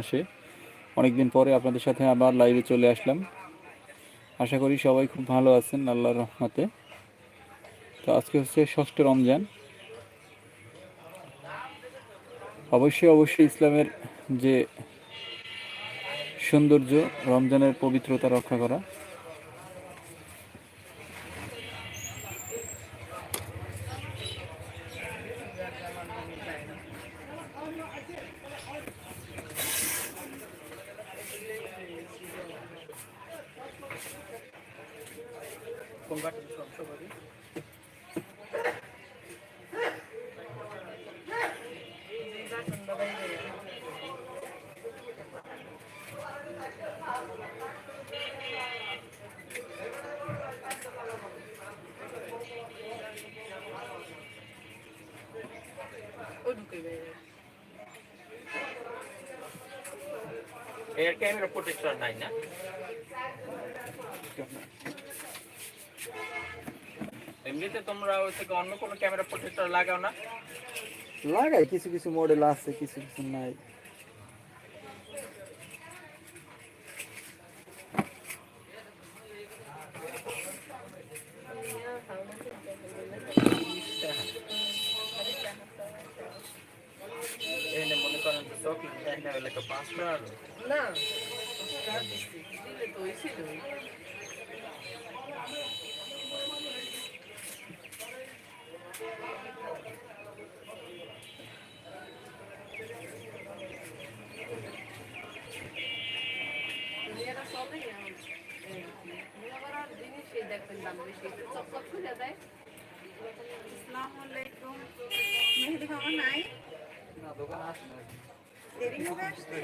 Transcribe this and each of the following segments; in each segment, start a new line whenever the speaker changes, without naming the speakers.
আসে। অনেকদিন পরে আপনাদের সাথে আবার লাইভে চলে আসলাম। আশা করি সবাই খুব ভালো আছেন আল্লাহর রহমতে। তো আজকে হচ্ছে ষষ্ঠ রমজান। অবশ্যই অবশ্যই ইসলামের যে সৌন্দর্য, রমজানের পবিত্রতা রক্ষা করা।
এর ক্যামেরা প্রোটেক্টর নাই না এমনিতে তোমরা ওই থেকে অন্য কোনো ক্যামেরা প্রোটেক্টর লাগাও না?
লাগাই, কিছু কিছু মডেল আছে, কিছু কিছু নাই
এখানে মনে করেন চকলেট দেখা হলে তো পাঁচ টাকা
না টাকা দিছি দিলে তো হয়েছিল মেয়েরা সবই এমন। এই, মেয়ে করার জিনিসই দেখবেন দাম বেশি একটু চকচক করে দেয়
আসসালামু আলাইকুম। মেহেদি খাবার নাই? দেরি হবে আসতে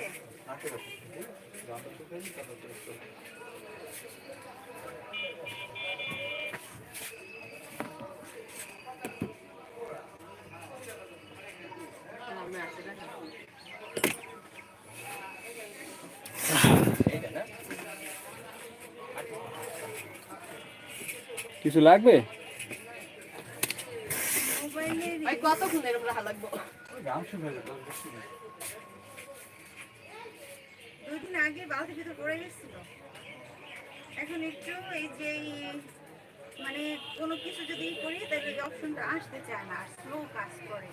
কিছু লাগবে?
কতক্ষণ এরকম রাখা লাগবো?
আগে বালতির ভিতর পড়ে গেছিল। এখন একটু এই যে এই মানে কোনো কিছু যদি করি তাহলে এই অপশনটা আসতে চায় না আর স্লো কাজ করে।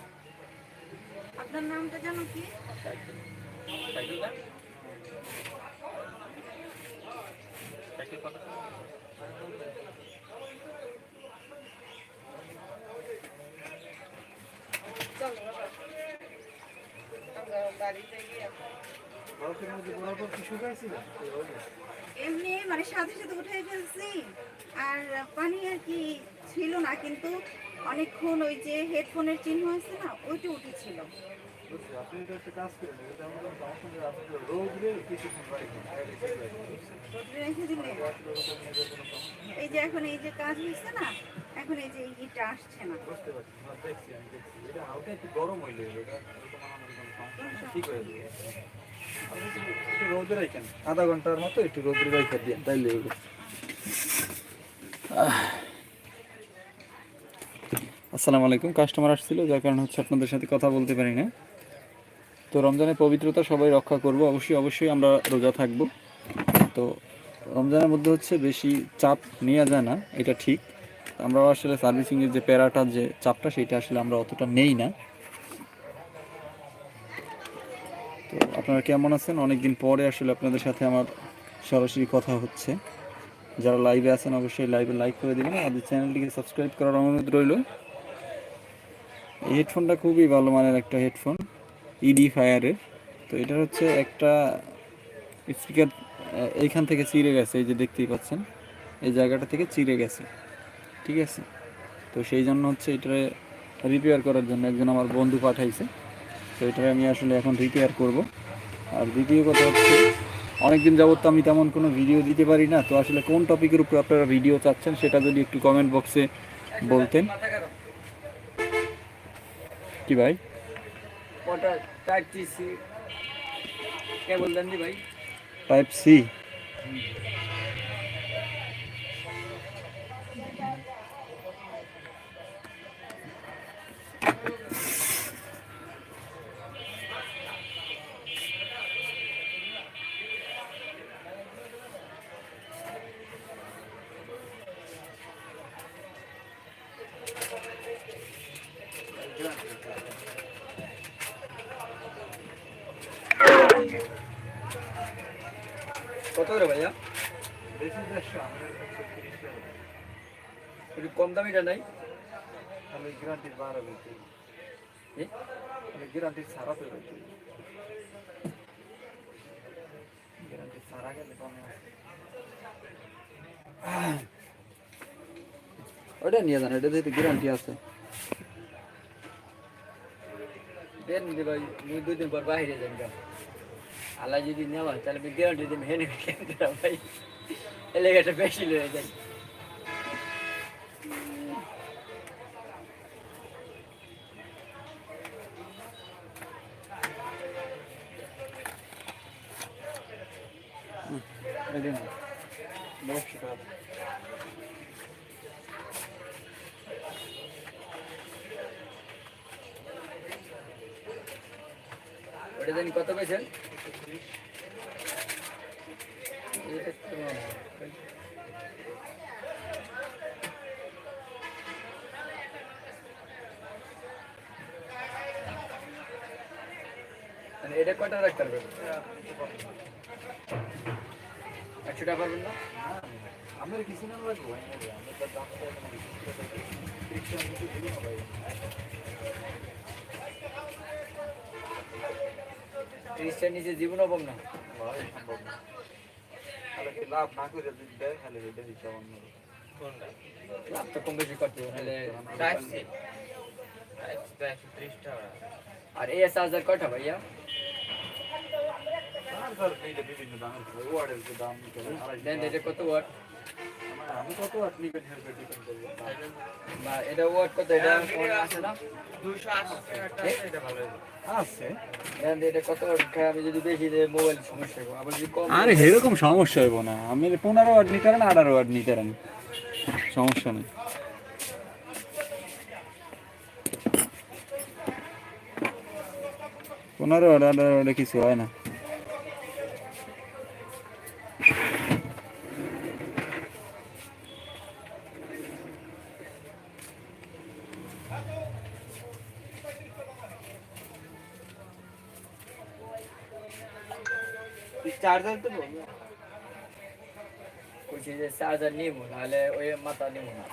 আপনার নামটা জানো কি?
চলো বাড়িতে গিয়ে
এমনি মানে সাথে সাথে উঠে ফেলছি। আর পানি আর কি ছিল না, কিন্তু অনেকক্ষণ ওই যে হেডফোনের চিহ্ন আছে না, ওইটা উঠেছিল। এই যে এখন এই যে কাজ হয়েছে না এখন এই যে এই হিটটা আসছে না।
গরম হইলে ঠিক হয়ে যাবে। একটু রোদে রাখেন? আধা ঘণ্টার মতো একটু রোদে রেখে দিয়ে তাইলে হইবে। আসসালামু আলাইকুম কাস্টমার আসছিল যার কারণে হচ্ছে আপনাদের সাথে কথা বলতে পারি না। তো রমজানের পবিত্রতা সবাই রক্ষা করব। অবশ্যই অবশ্যই আমরা রোজা থাকব। তো রমজানের মধ্যে হচ্ছে বেশি চাপ নেওয়া যায় না, এটা ঠিক। আমরা আসলে সার্ভিসিংয়ের যে প্যারাটার যে চাপটা, সেটা আসলে আমরা অতটা নেই না। তো আপনারা কেমন আছেন? অনেকদিন পরে আসলে আপনাদের সাথে আমার সরাসরি কথা হচ্ছে। যারা লাইভে আছেন, অবশ্যই লাইভে লাইক করে দিবেন। আমাদের চ্যানেলটিকে সাবস্ক্রাইব করার অনুরোধ রইল। এই হেডফোনটা খুবই ভালো মানের একটা হেডফোন ইডি ফায়ারের তো এটা হচ্ছে একটা স্পিকার এইখান থেকে চিড়ে গেছে, এই যে দেখতেই পাচ্ছেন। এই জায়গাটা থেকে চিড়ে গেছে। ঠিক আছে? তো সেই জন্য হচ্ছে এটা রিপেয়ার করার জন্য একজন আমার বন্ধু পাঠাইছে। তো এটা আমি আসলে এখন রিপেয়ার করব। আর দ্বিতীয় কথা হচ্ছে, অনেকদিন যাবত তো আমি তেমন কোনো ভিডিও দিতে পারি না। তো আসলে কোন টপিকের উপর আপনারা ভিডিও চাচ্ছেন, সেটা যদি একটু কমেন্ট বক্সে বলতেন। কি ভাই?
ওটা টাইপ সি কেবল দেন দি ভাই
টাইপ সি
কত করে ভাইয়া। একটু কম দামিটা নাই?
আমি গ্যারান্টির বারো বেশি? আমি গ্যারান্টির সারা তো বেশি গ্যারান্টি সারা গেলে কমে ওটা নিয়ে যান এটা যেহেতু গ্যারান্টি আছে।
দেন ভাই দুই দিন পর বাইরে যাই আল্লাহ যদি নেওয়া তাহলে আমি গ্যারান্টি দিই হেনে কেন ভাই? এলাকাটা বেশি লয়ে যাই।
Thank দিন
ওটা জানি কত পেয়েছেন? মানে এটা কটা রাখতে পারবেন একশো টাকা পারবেন না?
আমার কিছু না লাগবে
তিরিশটার নিচে জীবন অপম না।
তাহলে লাভ না করে যদি দেয় তাহলে এটা দিতে
লাভ তো কম বেশি করতে হবে। নাহলে
টাইপ সি টাইপ সি তো একশো ত্রিশ টাকা
আর এই চার্জার ভাইয়া
বিভিন্ন ওয়ার্ডের দাম হবে আড়াইশো
দেন
টাকা।
এটা কত ওয়াট
আমি কত ওয়াট নিবেন হের উপর depend করবে।
বা এটা ওয়াট কত এটা না।
আছে, এটা ভালো
আছে?
এটা কত ওয়াট আমি যদি বেশি দেয় মোবাইল সমস্যা হবে আবার যদি কম
আরে এরকম সমস্যা হইব না। আমি পনেরো ওয়াট নিতে পারেন আঠারো ওয়াট নিতে পারেন। সমস্যা নেই। পনেরো ওয়াট আঠারো ওয়াটে কিছু হয় না।
চার্জার তো বলব
কইছি যে চার্জার নিব নাহলে ওই মাথা নিব না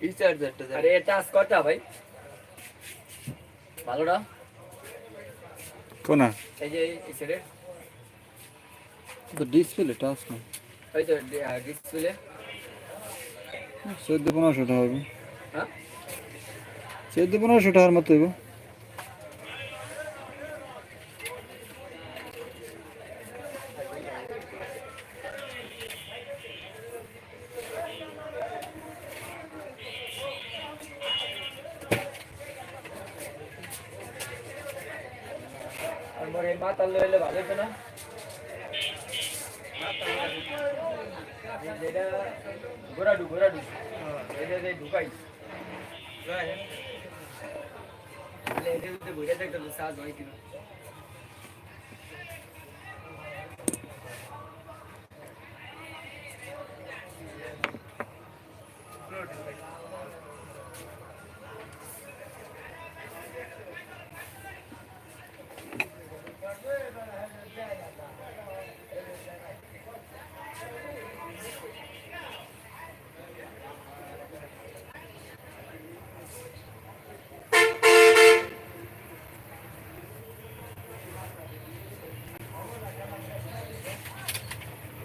এই চার্জারটা
আরে এটা আজ কটা ভাই ভালোটা
কোনা
এই যে এই ছেড়ে
তো ডিসপ্লে টাচ না
ওই তো ডিসপ্লে
চোদ্দ পনেরোশো টাকা হবে
হ্যাঁ
চোদ্দ পনেরোশো টাকার মতো হইব।
যে ঢুকাই তাহলে এটা যদি বুঝে দেখতে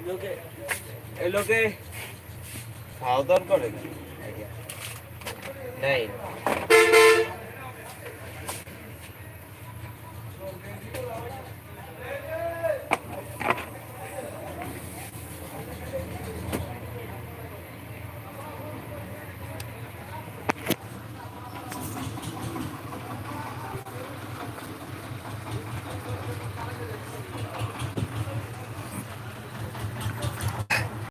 লোকে লোকে খাওয়া দাওয়া করে? নেই।